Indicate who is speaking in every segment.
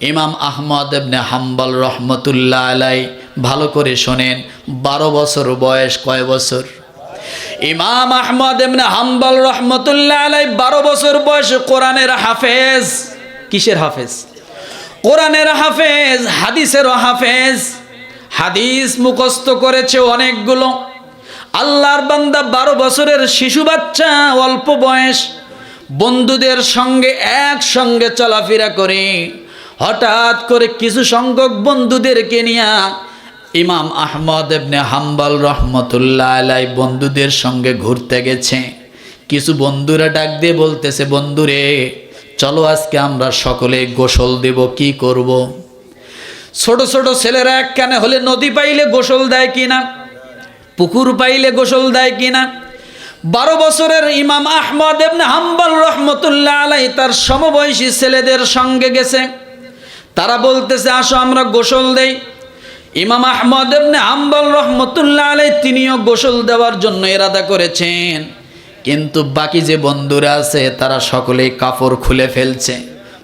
Speaker 1: ইমাম আহমদ এবনে হাম্বল রহমতুল্লাহ আলাই ভালো করে শোনেন, বারো বছর বয়স কয় বছর? ইমাম আহমদ এমনি হাম্বল রহমতুল্লাহ আলাই বারো বছর বয়সে কোরআনের হাফেজ। কিসের হাফেজ? কোরআনের হাফেজ, হাদিসেরও হাফেজ। হাদিস মুখস্থ করেছে অনেকগুলো। আল্লাহর বান্দা বারো বছরের শিশু বাচ্চা, অল্প বয়স। বন্ধুদের সঙ্গে একসঙ্গে চলাফেরা করে। হঠাৎ করে কিছু সংখ্যক বন্ধুদেরকে নিয়ে ইমাম আহমদ এবনে হাম্বাল রহমতুল্লাহ আলাই বন্ধুদের সঙ্গে ঘুরতে গেছে। কিছু বন্ধুরা ডাক দিয়ে বলতেছে, বন্ধুরে, চলো আজকে আমরা সকলে গোসল দেব, কি করব। ছোট ছোট ছেলেরা একখানে হলে নদী পাইলে গোসল দেয় কিনা? পুকুর পাইলে গোসল দেয় কিনা? বারো বছরের ইমাম আহমদ এবনে হাম্বাল রহমতুল্লাহ আলাই তার সমবয়সী ছেলেদের সঙ্গে গেছে। তারা বলতেছে, আসো, আমরা গোসল দেই। ইমাম আহমদ এবনে হাম্বল রহমতুল্লাহ আলাই তিনিও গোসল দেওয়ার জন্য এরাদা করেছেন। কিন্তু বাকি যে বন্ধুরা আছে, তারা সকলেই কাপড় খুলে ফেলছে।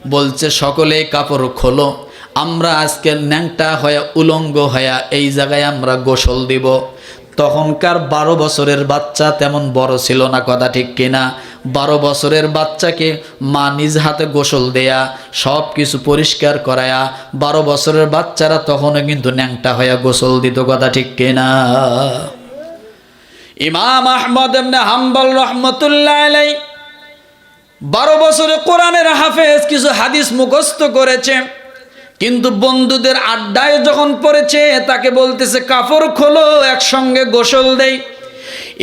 Speaker 1: বলছে, সকলেই কাপড় খোলো। আমরা আজকে ন্যাংটা হয়ে, উলঙ্গ হয়ে এই জায়গায় আমরা গোসল দিব। তখনকার বারো বছরের বাচ্চা তেমন বড় ছিল না, কথা ঠিক কিনা? বারো বছরের বাচ্চাকে মা নিজ হাতে গোসল দেয়া সব কিছু পরিষ্কার করায়া, বারো বছরের বাচ্চারা তখনও কিন্তু ন্যাংটা হয়ে গোসল দিত, কথা ঠিক কিনা? ইমাম আহমদ এমনি হাম্বল রহমতুল্লাহ আলাই বারো বছরে কোরআনের হাফেজ কিছু হাদিস মুখস্থ করেছে, কিন্তু বন্ধুদের আড্ডায় যখন পড়েছে, তাকে বলতেছে কাপড় খোলো, একসঙ্গে গোসল দেই।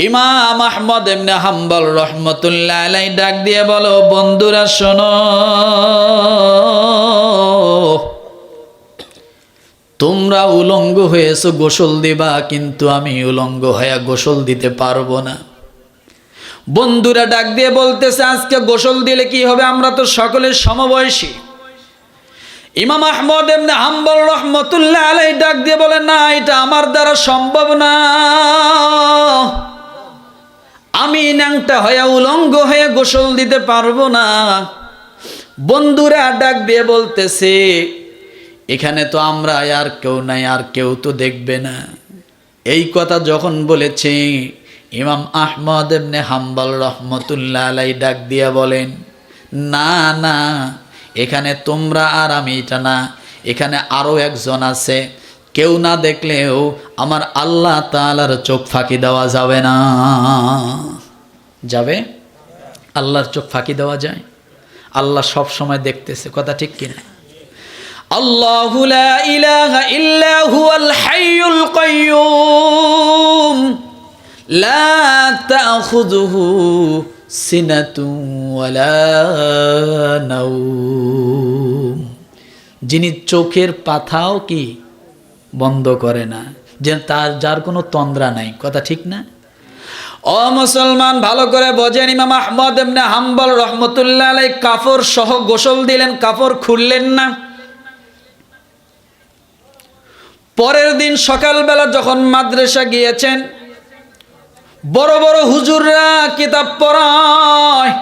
Speaker 1: ইমাম আহমদ এমনি হাম্বল রহমতুল্লাহ আলাই ডাক দিয়ে বলো, বন্ধুরা, শোনো, তোমরা উলঙ্গ হয়েছো, গোসল দিবা, কিন্তু আমি উলঙ্গ হয়ে গোসল দিতে পারব না। বন্ধুরা ডাক দিয়ে বলতেছে, আজকে গোসল দিলে কি হবে? আমরা তো সকলের সমবয়সী। ইমাম আহমদ এমনি হাম্বল রহমতুল্লাহ আলাই ডাক দিয়ে বলে, না, এটা আমার দ্বারা সম্ভব না। আমি ন্যাংটা হয়ে উলঙ্গ হয়ে গোসল দিতে পারব না। বন্ধুরা ডাক দিয়ে বলতেছে, এখানে তো আমরা আর কেউ নাই, আর কেউ তো দেখবে না। এই কথা যখন বলেছে, ইমাম আহমদ এমনি হাম্বাল রহমতুল্লাহ আলাই ডাক দিয়া বলেন, না না, এখানে তোমরা আর আমি এটা না, এখানে আরও একজন আছে কেউ না দেখলেও আমার আল্লাহ তালার চোখ ফাঁকি দেওয়া যাবে না। যাবে? আল্লাহর চোখ ফাঁকি দেওয়া যায়? আল্লাহ সব সময় দেখতেছে, কথা ঠিক কিনা ইলাহা হাইয়ুল লা যিনি চোখের পাথাও কি বন্ধ করে না। যে তার, যার কোনো তন্দ্রা নাই। কথা ঠিক না? অ মুসলমান, ভালো করে বোঝেন, ইমাম আহমদ এমনি হাম্বল রহমতুল্লাহ আলাই কাপড় সহ গোসল দিলেন কাপড় খুললেন না। পরের দিন সকালবেলা যখন মাদ্রাসা গিয়েছেন, বড় বড় হুজুররা কিতাব পড়ায়,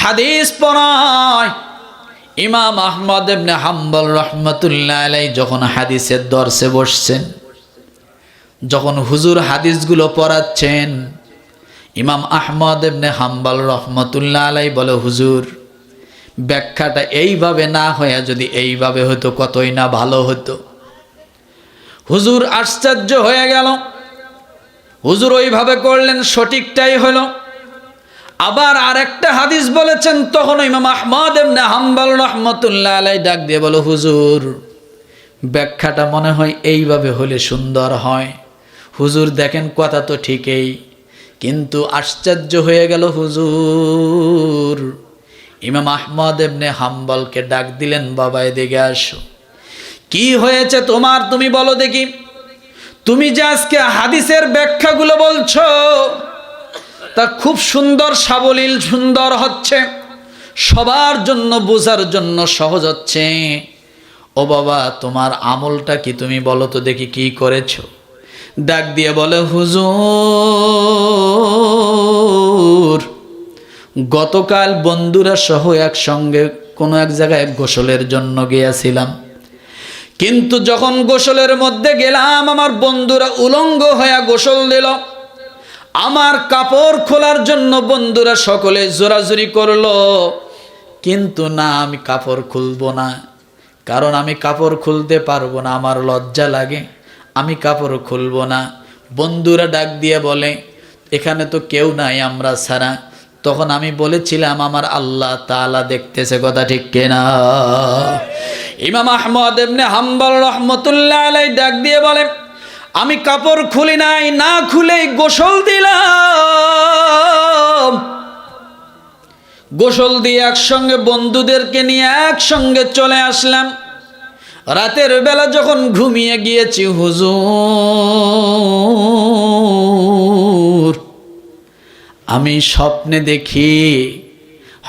Speaker 1: হাদিস পড়ায় ইমাম আহমদ এমনি হাম্বল রহমতুল্লাহ আলাই যখন হাদিসের দর্শে বসছেন, যখন হুজুর হাদিসগুলো পড়াচ্ছেন, ইমাম আহমদ এমনি হাম্বল রহমতুল্লাহ আলাই বলে, হুজুর, ব্যাখ্যাটা এইভাবে না হয়ে যদি এইভাবে হতো, কতই না ভালো হতো? হুজুর আশ্চর্য হয়ে গেল। হুজুর ওইভাবে করলেন, সঠিকটাই হলো আবার আরেকটা হাদিস বলেছেন, তখন ইমাম আহমদ এমনি হাম্বাল রহমতুল্লাহ আলাই ডাক দিয়ে বলো, হুজুর, ব্যাখ্যাটা মনে হয় এইভাবে হলে সুন্দর হয়। হুজুর দেখেন কথা তো ঠিকই, কিন্তু আশ্চর্য হয়ে গেল হুজুর। ইমাম আহমদ এমনি হাম্বলকে ডাক দিলেন, বাবা, এদিকে আসো। কি হয়েছে তোমার? তুমি বলো দেখি। তুমি যে আজকে হাদিসের ব্যাখ্যাগুলো বলছো তা খুব সুন্দর, সাবলীল, সুন্দর হচ্ছে। সবার জন্য, বোঝার জন্য সহজ হচ্ছে। ও বাবা, তোমার আমলটা কি তুমি বলো তো দেখি কি করেছ? ডাক দিয়ে বলে, হুজুর, গতকাল বন্ধুরা সহ একসঙ্গে কোনো এক জায়গায় গোসলের জন্য গিয়েছিলাম। কিন্তু যখন গোসলের মধ্যে গেলাম, আমার বন্ধুরা উলঙ্গ হয়ে গোসল দিল। আমার কাপড় খোলার জন্য বন্ধুরা সকলে জোরাজুরি করল। কিন্তু না, আমি কাপড় খুলবো না। কারণ আমি কাপড় খুলতে পারব না, আমার লজ্জা লাগে। আমি কাপড় খুলবো না। বন্ধুরা ডাক দিয়ে বলে, এখানে তো কেউ নাই আমরা ছাড়া। তখন আমি বলেছিলাম, আমার আল্লাহ তাআলা দেখতেছে কথা ঠিক কেনা? ইমাম আহমদ এমনি হাম্বল রহমতুল্লাহ আলাই ডাক দিয়ে বলে আমি কাপড় খুলি নাই, না খুলেই গোসল দিলাম। গোসল দিয়ে একসঙ্গে বন্ধুদেরকে নিয়ে একসঙ্গে চলে আসলাম। রাতের বেলা যখন ঘুমিয়ে গিয়েছি, হুজুর, আমি স্বপ্নে দেখি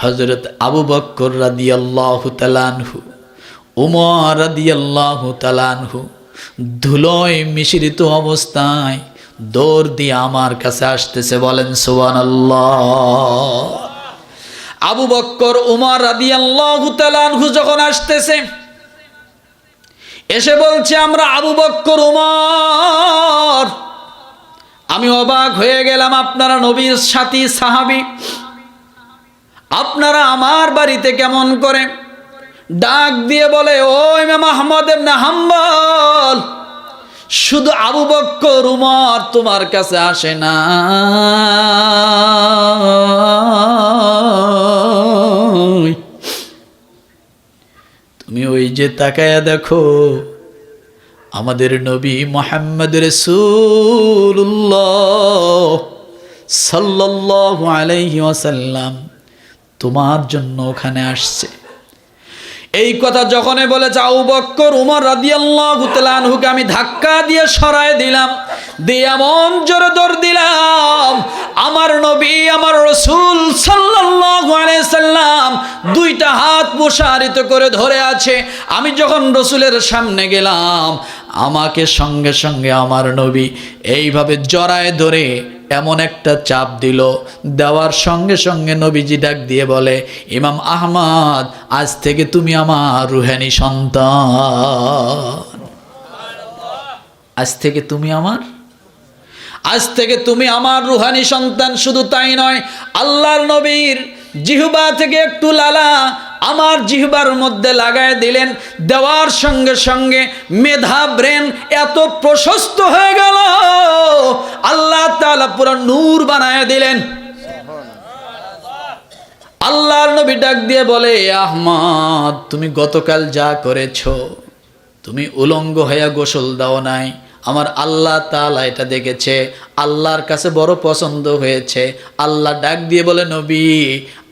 Speaker 1: হজরত আবু বক্কর রাদিয়াল্লাহু তালানহু উমর রাদিয়াল্লাহু তালানহু ধুলোয় মিশ্রিত অবস্থায় দৌড় দিয়ে আমার কাছে আসতেছে, বলেন, সুবহানাল্লাহ। আবু বক্কর, উমর রাদিয়াল্লাহু তালানহু যখন আসতেছে, এসে বলছে, আমরা আবু বক্কর, উমর। আমি অবাক হয়ে গেলাম, আপনারা নবীর সাথী, সাহাবি, আপনারা আমার বাড়িতে কেমন করে ডাক দিয়ে বলে ও ইমাম আহমদ হাম্বল, শুধু আবু বক্কর, উমর তোমার কাছে আসে না। তুমি ওই যে তাকায়া দেখো, আমাদের নবী মোহাম্মদ রসুল্লাহ সাল্লাল্লাহু আলাইহি তোমার জন্য ওখানে আসছে। এই কথা যখনই বলেছে আবু বক্কর, উমর রাদিয়াল্লাহু তাআলা আনহুকে আমি ধাক্কা দিয়ে সরায় দিলাম, দিয়ে এমন জোরে দৌড় দিলাম, আমার নবী, আমার রসুল সাল্লাম দুইটা হাত প্রসারিত করে ধরে আছে। আমি যখন রসুলের সামনে গেলাম, আমাকে সঙ্গে সঙ্গে আমার নবী এইভাবে জড়ায় ধরে এমন একটা চাপ দিল। দেওয়ার সঙ্গে সঙ্গে নবীজি ডাক দিয়ে বলে, ইমাম আহমদ, আজ থেকে তুমি আমার রুহানি সন্তান। আজ থেকে তুমি আমার? আজ থেকে তুমি আমার রুহানি সন্তান। শুধু তাই নয়, আল্লাহর নবীর জিহুবা থেকে একটু লালা আমার জিহবার মধ্যে লাগায় দিলেন, দেওয়ার সঙ্গে সঙ্গে মেধা ব্রেন এত প্রশস্ত হয়ে গেল। আল্লাহ তাআলা পুরো নূর বানায় দিলেন। আল্লাহর নবী ডাক দিয়ে বলে, আহমদ, তুমি গতকাল যা করেছ, তুমি উলঙ্গ হইয়া গোসল দাও নাই। আমার আল্লাহ তাআলা এটা দেখেছে, আল্লাহর কাছে বড় পছন্দ হয়েছে। আল্লাহ ডাক দিয়ে বলে, নবী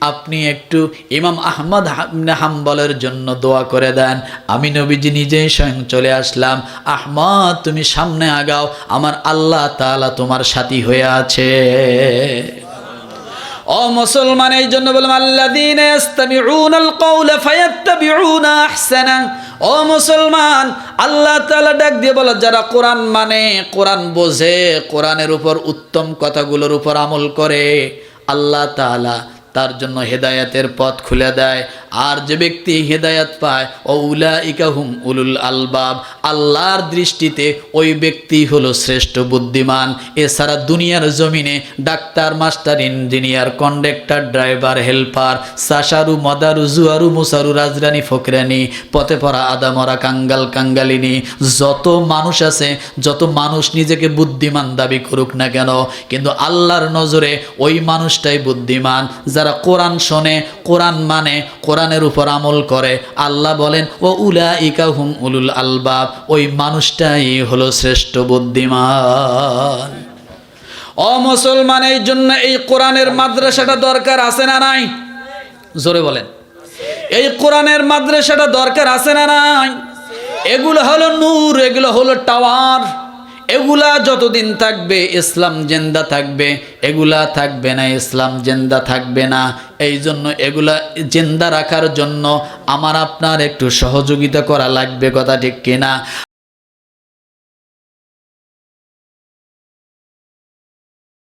Speaker 1: আপনি একটু ইমাম আহমদ হাম্বলের জন্য দোয়া করে দেন। আমি নবীজি নিজেই স্বয়ং চলে আসলাম। আহমদ, তুমি সামনে আগাও। আমার আল্লাহ তাআলা তোমার সাথী হয়ে আছে। ও মুসলমান, এই জন্য বললাম আহসানা। ও মুসলমান, আল্লাহ তাআলা ডাক দিয়ে বলে, যারা কোরআন মানে কোরআন বোঝে, কোরআনের উপর উত্তম কথাগুলোর উপর আমল করে, আল্লাহ তাআলা তার জন্য হেদায়াতের পথ খুলে দেয়। আর যে ব্যক্তি হেদায়াত পায় ও উলা ইকাহুম উলুল আলবাব, আল্লাহর দৃষ্টিতে ওই ব্যক্তি হলো শ্রেষ্ঠ বুদ্ধিমান। এছাড়া দুনিয়ার জমিনে doctor, master, engineer, conductor, driver, helper সাসারু মদারু, জুয়ারু, মুসারু, রাজরানী, ফকরানি, পথে পড়া আদামরা, কাঙ্গাল, কাঙ্গালিনী, যত মানুষ আছে, যত মানুষ নিজেকে বুদ্ধিমান দাবি করুক না কেন, কিন্তু আল্লাহর নজরে ওই মানুষটাই বুদ্ধিমান। যারা কোরআন শোনে, কোরআন মানে কোরআনের উপর আমল করে। আল্লাহ বলেন ও উলা ইকা হুম উলুল আলবাব। ওই মানুষটাই হলো শ্রেষ্ঠ বুদ্ধিমান। ও মুসলমান, এই জন্য এই কোরআনের মাদ্রাসাটা দরকার আছে না নাই? জোরে বলেন। এই কোরআনের মাদ্রাসাটা দরকার আছে না নাই? এগুলো হলো নূর, এগুলো হলো টাওয়ার। এগুলা যতদিন থাকবে ইসলাম জেন্দা থাকবে, এগুলা থাকবে না, ইসলাম জেন্দা থাকবে না। এই জন্য এগুলা জেন্দা রাখার জন্য আমার আপনার একটু সহযোগিতা করা লাগবে, কথা ঠিক কিনা?